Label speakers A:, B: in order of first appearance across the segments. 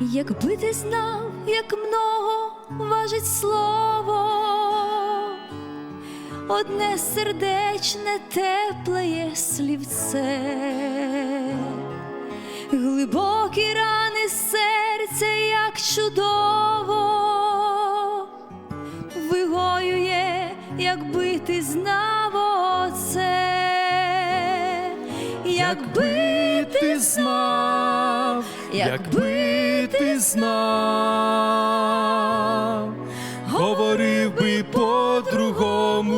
A: Якби ти знав, як много важить слово, одне сердечне теплеє слівце, глибокі рани серця, як чудово, вигоює, якби ти знав
B: Якби ти знав, якби ти знав, говорив би по-другому,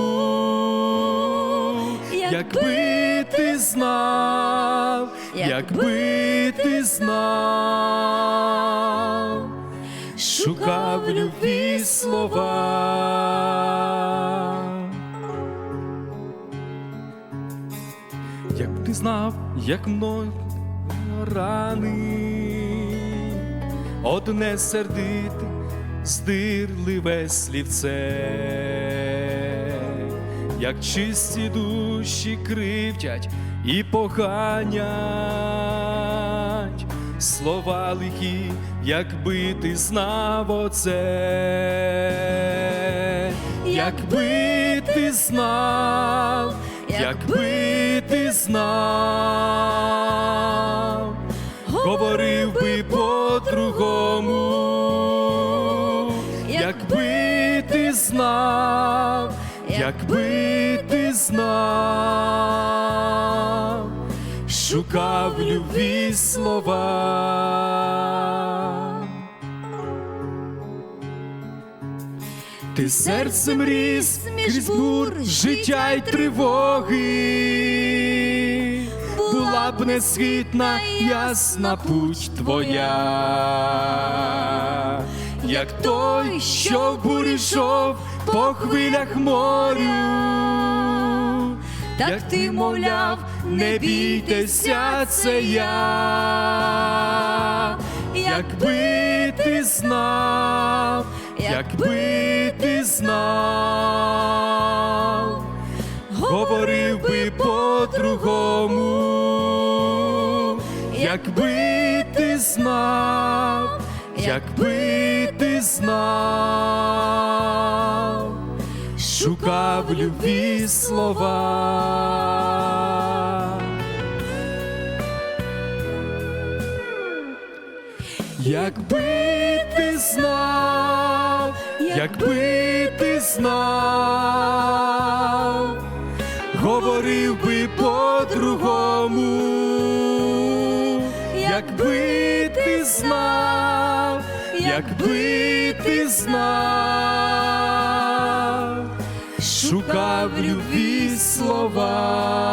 B: якби ти знав, якби ти знав, шукав любві слова. Як б ти знав, як мною рани, одне сердите, здирливе слівце, як чисті душі кривдять і поганять, слова лихі, якби ти знав оце, якби ти знав, якби знав, говорив би по-другому, якби ти знав, якби ти знав, шукав любві слова. Ти серцем ріс крізь бур життя й тривоги, була б несхитна ясна путь твоя, як той, що в бурі йшов по хвилях морю,
A: Так ти, мовляв,
B: не бійтеся, це я, якби ти знав, якби ти знав, говорив би по-другому, якби ти знав, якби ти знав, шукав любві слова. Якби ти знав, якби ти знав, якби ти знав, шукав любі слова.